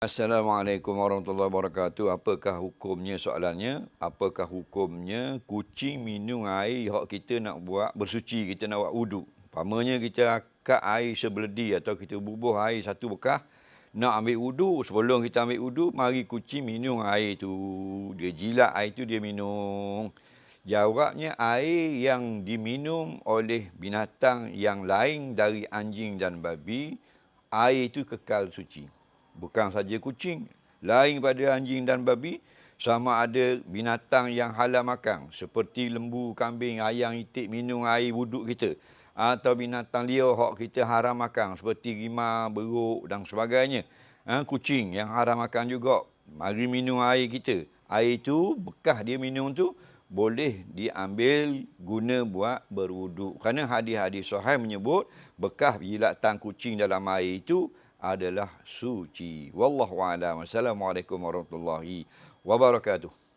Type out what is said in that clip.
Assalamualaikum warahmatullahi wabarakatuh. Apakah hukumnya soalannya? Apakah hukumnya kucing minum air hak kita nak buat bersuci, kita nak buat wuduk. Pamannya kita akak air sebeledi atau kita bubuh air satu bekas nak ambil wuduk. Sebelum kita ambil wuduk, mari kucing minum air tu. Dia jilat air tu dia minum. Jawabnya air yang diminum oleh binatang yang lain dari anjing dan babi, air itu kekal suci bukan saja kucing, lain pada anjing dan babi, sama ada binatang yang halal makan seperti lembu, kambing, ayam, itik minum air wuduk kita atau binatang liar hak kita haram makan seperti rimau, beruk dan sebagainya. Ha, kucing yang haram makan juga, mari minum air kita. Air itu bekas dia minum tu boleh diambil guna buat berwuduk. Kerana hadis-hadis sahih menyebut bekas jilatan kucing dalam air itu adalah suci. Wallahu a'lam. Assalamualaikum warahmatullahi wabarakatuh.